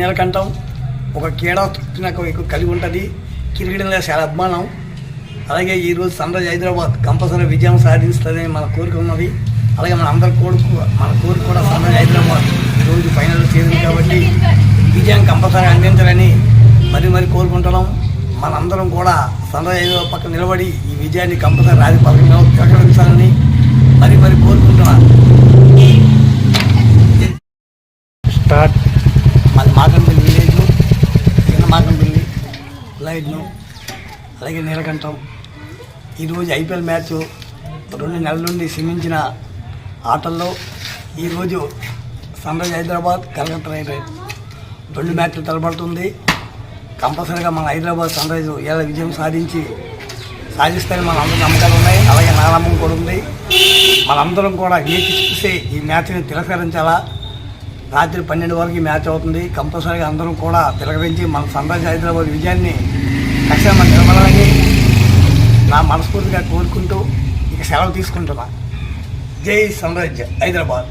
నీలకంఠం ఒక క్రీడా తృప్తి నాకు ఎక్కువ కలిగి ఉంటుంది. క్రికెట్లో చాలా అభిమానం. అలాగే ఈరోజు సన్ రైజ్ హైదరాబాద్ కంపల్సరీ విజయం సాధిస్తుందని మన కోరిక ఉన్నది. అలాగే మన అందరి కోరిక మన కోరిక కూడా సన్ రైజ్ హైదరాబాద్ ఈరోజు ఫైనల్ చేరింది కాబట్టి విజయం కంపల్సరీ అందించాలని మరి మరి కోరుకుంటున్నాం. మనందరం కూడా సన్ రైజ్ హైదరాబాద్ పక్కన నిలబడి ఈ విజయాన్ని కంపల్సరీ రాజు పథకంలో ప్రకటించాలని మరి మరి కోరుకుంటున్నాను మాది మాకంపల్లి విలేజ్ చిన్న మాకంపల్లి లైడ్ను అలాగే నీలకంఠం. ఈరోజు ఐపీఎల్ మ్యాచ్ రెండు నెలల నుండి శ్రమించిన ఆటల్లో ఈరోజు sun rise Hyderabad Calcutta ride రెండు మ్యాచ్లు తలబడుతుంది కంపల్సరీగా మన హైదరాబాద్ సన్ రైజ్ ఇలా విజయం సాధించి సాధిస్తారని మన అందరి నమ్మకాలు ఉన్నాయి. అలాగే నా నమ్మకం కూడా ఉంది. మనందరం కూడా వేచి చూసి ఈ మ్యాచ్ని తిరస్కరించాలా? రాత్రి పన్నెండు వరకు మ్యాచ్ అవుతుంది. కంపల్సరీగా అందరం కూడా తిరగరించి మన సన్ రైజ్ హైదరాబాద్ విజయాన్ని ఖచ్చితంగా నిలబడాలని నా మనస్ఫూర్తిగా కోరుకుంటూ ఇక సెలవు తీసుకుంటున్నా. జై సన్ రైజ్ హైదరాబాద్.